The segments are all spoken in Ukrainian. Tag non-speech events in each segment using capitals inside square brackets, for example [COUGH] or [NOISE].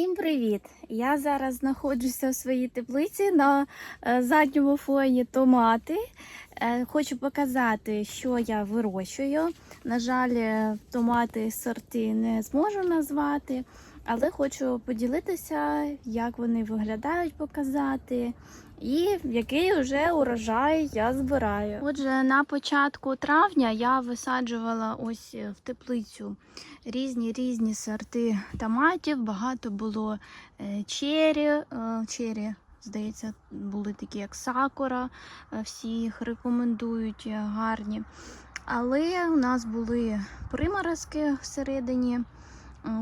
Всім привіт! Я зараз знаходжуся в своїй теплиці на е, задньому фоні томати. Е, Хочу показати, що я вирощую. На жаль, е, томати сорти не зможу назвати, але хочу поділитися, як вони виглядають, показати. І який вже урожай я збираю. Отже, на початку травня я висаджувала ось е, в теплицю різні різні сорти томатів. Багато було е, чері, е, чері, здається, були такі як сакура, всі їх рекомендують гарні. Але у нас були приморозки всередині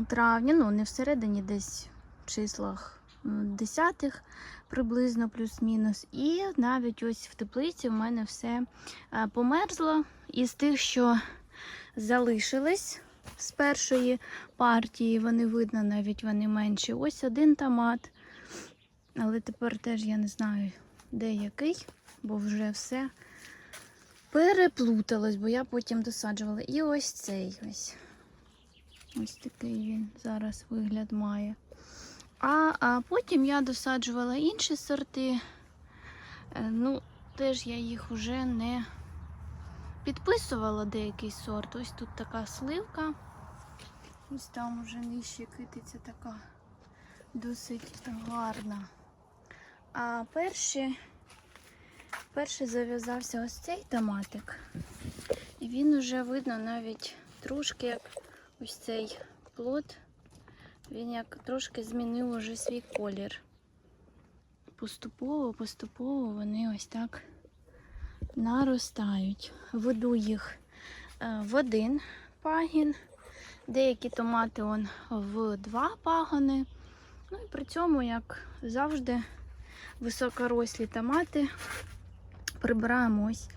травня, ну не всередині, десь в числах десятих приблизно плюс-мінус. І навіть ось в теплиці в мене все е, померзло. Із тих, що залишились з першої партії, вони видно, навіть вони менші. Ось один томат. Але тепер теж я не знаю, де який, бо вже все переплуталось, бо я потім досаджувала. І ось цей ось. Ось такий він зараз вигляд має. А, а потім я досаджувала інші сорти. Е, Ну, теж я їх вже не підписувала деякий сорт. Ось тут така сливка. Ось там вже нижче китиця така досить гарна. А перший, перший зав'язався ось цей томатик. І він вже видно навіть трошки як ось цей плод. Він як трошки змінив уже свій колір. Поступово, поступово вони ось так наростають. Веду їх е, в один пагін. Деякі томати он в два пагони. Ну і при цьому, як завжди, високорослі томати прибираємо ось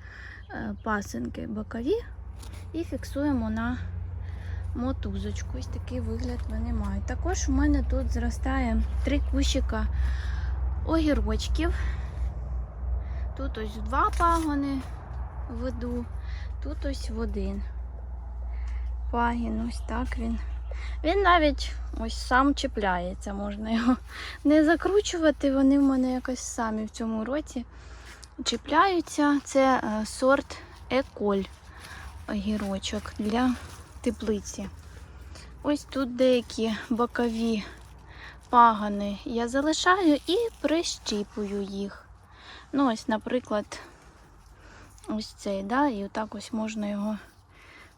е, пасинки бокові і фіксуємо на мотузочку. Ось такий вигляд вони мають. Також у мене тут зростає три кущика огірочків. Тут ось два пагони веду, тут ось в один пагін, ось так він. Він навіть ось сам чіпляється, можна його не закручувати. Вони в мене якось самі в цьому році чіпляються. Це е, сорт Еколь огірочок для теплиці. Ось тут деякі бокові пагани я залишаю і прищіпую їх. Ну, ось, наприклад, ось цей, да, і отак ось можна його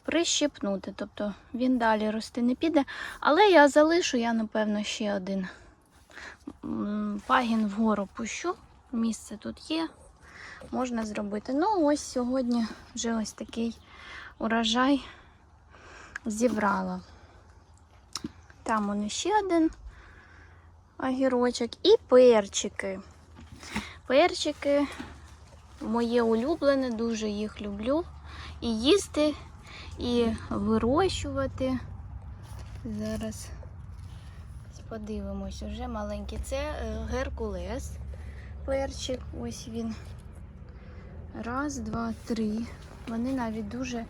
прищепнути. Тобто він далі рости не піде. Але я залишу, я, напевно, ще один пагін вгору пущу. Місце тут є, можна зробити. Ну, ось сьогодні вже ось такий урожай зібрала. Там он ще один огірочок і перчики. Перчики моє улюблене, дуже їх люблю. І їсти, і вирощувати. Зараз подивимось, уже маленький. Це е, Геркулес. Перчик, ось він. Раз, два, три. Вони навіть дуже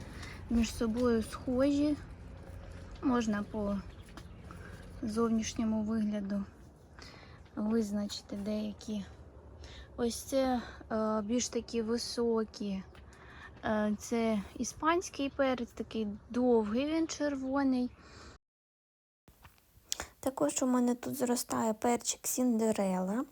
між собою схожі. Можна по зовнішньому вигляду визначити деякі. Ось це е, більш такі високі. Е, це іспанський перець, такий довгий, він червоний. Також у мене тут зростає перчик Сіндерела.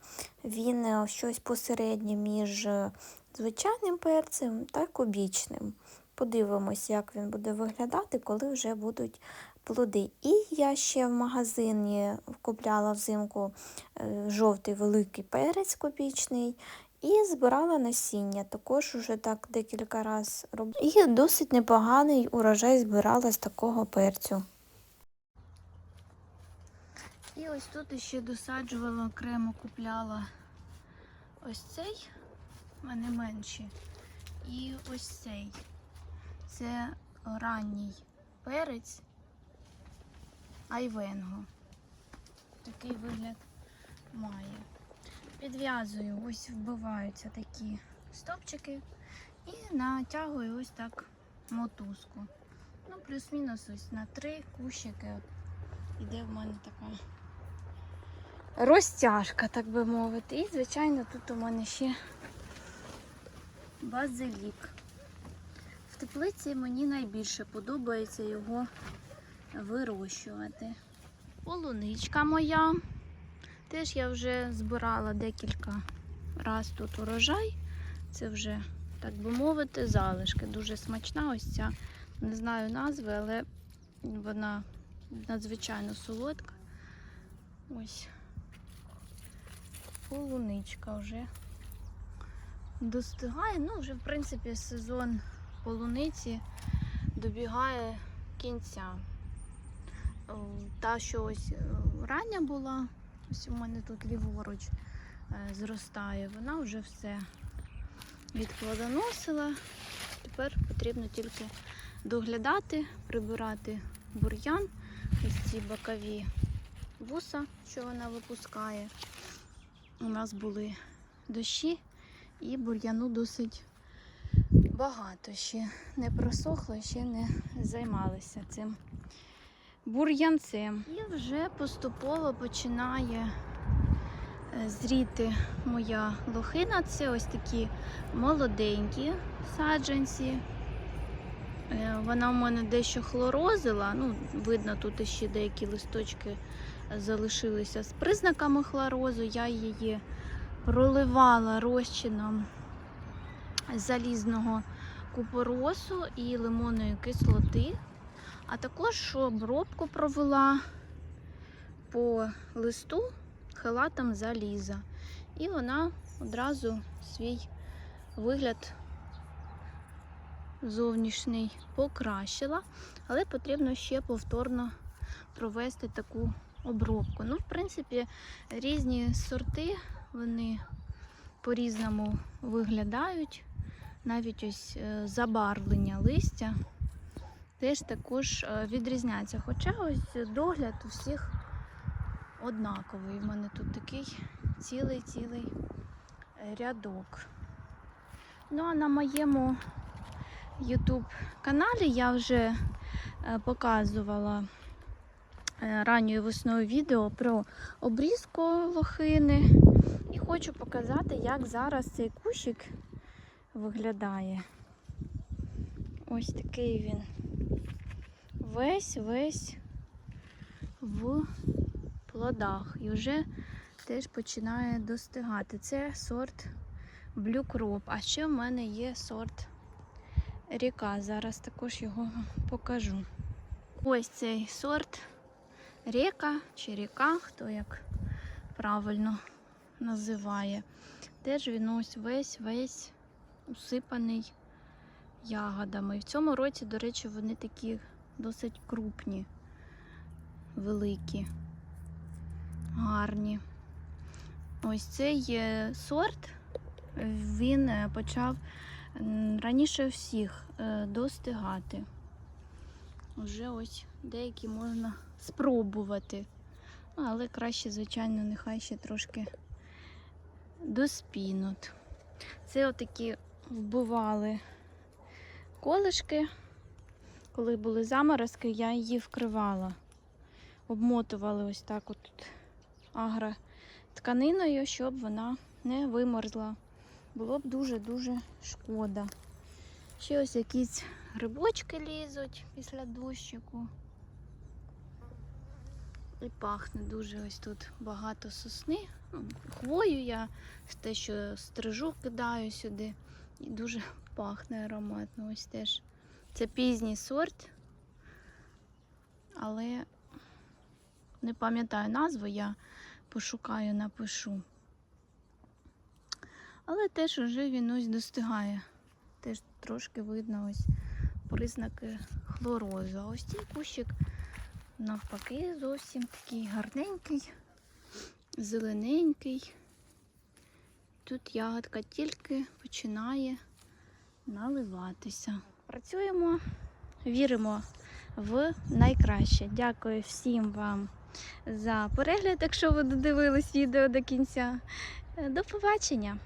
Він е, щось посереднє між е, звичайним перцем та кубічним. Подивимось, як він буде виглядати, коли вже будуть плоди. І я ще в магазині купляла взимку е, жовтий великий перець кубічний. І збирала насіння, також уже так декілька разів робила. І досить непоганий урожай збирала з такого перцю. І ось тут ще досаджувала окремо, купляла ось цей, в мене менші. І ось цей. Це ранній перець айвенго. Такий вигляд має. Підв'язую, ось вбиваються такі стопчики і натягую ось так мотузку. Ну, плюс-мінус ось на три кущики. Іде в мене така розтяжка, так би мовити. І, звичайно, тут у мене ще базилік. Теплиці мені найбільше подобається його вирощувати. Полуничка моя. Теж я вже збирала декілька раз тут урожай. Це вже, так би мовити, залишки. Дуже смачна ось ця. Не знаю назви, але вона надзвичайно солодка. Ось полуничка вже достигає. Ну, вже, в принципі, сезон полуниці добігає кінця. Та, що ось е, рання була, ось у мене тут ліворуч е, зростає, вона вже все відплодоносила. Тепер потрібно тільки доглядати, прибирати бур'ян, ось ці бокові вуса, що вона випускає. У нас були дощі і бур'яну досить багато ще не просохло, ще не займалися цим бур'янцем. І вже поступово починає е, зріти моя лохина. Це ось такі молоденькі саджанці. Е, Вона в мене дещо хлорозила. Ну, видно, тут ще деякі листочки залишилися з признаками хлорозу. Я її проливала розчином залізного купоросу і лимонної кислоти. А також обробку провела по листу хелатом заліза. І вона одразу свій вигляд зовнішній покращила, але потрібно ще повторно провести таку обробку. Ну, в принципі, різні сорти, вони по-різному виглядають. Навіть ось е, забарвлення листя теж також е, відрізняється. Хоча ось догляд у всіх однаковий. У мене тут такий цілий-цілий рядок. Ну а на моєму YouTube каналі я вже е, показувала ранньою весною відео про обрізку лохини. І хочу показати, як зараз цей кущик виглядає. Ось такий він. Весь весь в плодах. І вже теж починає достигати. Це сорт Crop. А ще в мене є сорт ріка. Зараз також його покажу. Ось цей сорт река чи ріка, хто як правильно називає. Теж він ось весь весь усипаний ягодами. В цьому році, до речі, вони такі досить крупні, великі, гарні. Ось цей е, сорт він е, почав раніше всіх е, достигати. Вже ось деякі можна спробувати. Але краще, звичайно, нехай ще трошки доспінуть. Це отакі вбивали колишки. Коли були заморозки, я її вкривала. Обмотували ось так от агротканиною, щоб вона не вимерзла. Було б дуже-дуже шкода. Ще ось якісь грибочки лізуть після дощику. І пахне дуже ось тут багато сосни. Хвою я те, що стрижу, кидаю сюди. І дуже [LAUGHS] пахне ароматно. Ось теж. Це пізній сорт, але не пам'ятаю назву, я пошукаю, напишу. Але теж уже він ось достигає. Теж трошки видно ось признаки хлорозу. А ось цей кущик навпаки зовсім такий гарненький, зелененький. Тут ягодка тільки починає наливатися. Працюємо, віримо в найкраще. Дякую всім вам за перегляд, якщо ви додивились відео до кінця. До побачення!